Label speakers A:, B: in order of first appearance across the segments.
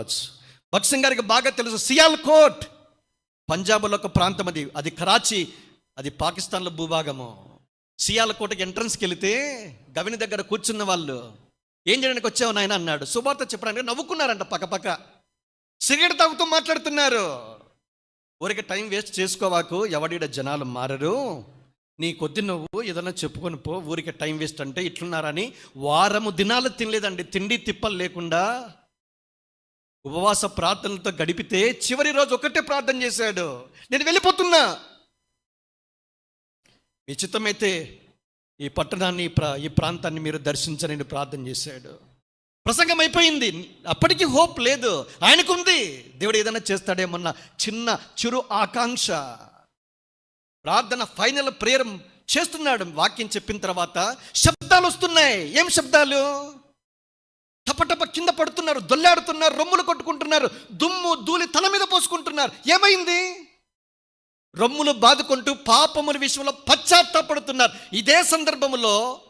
A: చెప్పచ్చు భక్సింగ్ గారికి బాగా తెలుసు. సియాల్ కోట్ పంజాబ్లో ఒక ప్రాంతం అది. అది కరాచీ అది పాకిస్తాన్లో భూభాగము. సియాల కోటకి ఎంట్రన్స్కి వెళితే గవిని దగ్గర కూర్చున్న వాళ్ళు ఏం చేయడానికి వచ్చావు నాయన? అన్నాడు. శుభార్త చెప్పడానికి నవ్వుకున్నారంట పక్కపక్క సిగరెట్ తాగుతూ మాట్లాడుతున్నారు. ఊరికి టైం వేస్ట్ చేసుకోవాకు. ఎవడిడ జనాలు మారరు. నీ కొద్ది నువ్వు ఏదైనా చెప్పుకొని పో. ఊరికి టైం వేస్ట్ అంటే ఇట్లున్నారని వారము దినాలు తినలేదండి. తిండి తిప్పలు లేకుండా ఉపవాస ప్రార్థనలతో గడిపితే చివరి రోజు ఒకటే ప్రార్థన చేశాడు. నేను వెళ్ళిపోతున్నా. మీ చిత్తమైతే ఈ పట్టణాన్ని ఈ ప్రా ఈ ప్రాంతాన్ని మీరు దర్శించని ప్రార్థన చేశాడు. ప్రసంగం అయిపోయింది. అప్పటికి హోప్ లేదు. ఆయనకుంది. దేవుడు ఏదైనా చేస్తాడేమన్న చిన్న చిరు ఆకాంక్ష. ప్రార్థన ఫైనల్ ప్రేయర్ చేస్తున్నాడు. వాక్యం చెప్పిన తర్వాత శబ్దాలు వస్తున్నాయి. ఏం శబ్దాలు? టపటప కింద పడుతున్నారు దొల్లాడుతున్నారు రొమ్ములు కొట్టుకుంటున్నారు దుమ్ము ధూళి తల మీద పోసుకుంటున్నారు. ఏమైంది? రొమ్ములు బాదుకుంటూ పాపముల విషయంలో పశ్చాత్తాపడుతున్నారు. ఇదే సందర్భంలో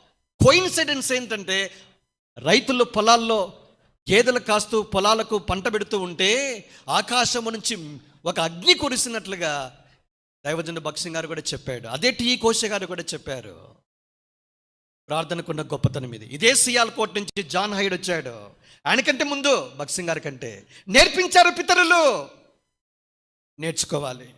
A: కోయిన్సిడెన్స్ ఏంటంటే రైతులు పొలాల్లో గేదెలు కాస్తూ పొలాలకు పంట పెడుతూ ఉంటే ఆకాశము నుంచి ఒక అగ్ని కురిసినట్లుగా దైవజన భక్సింగ్ గారు కూడా చెప్పాడు. అదే టీ కోశ గారు కూడా చెప్పారు. ప్రార్థనకున్న గొప్పతనం ఇది. ఇదే సియాల్కోట్ నుంచి జాన్ హైడ్ వచ్చాడు. ఆయనకంటే ముందు భక్సింగ్ గారి కంటే నేర్పించారు పితరులు. నేర్చుకోవాలి.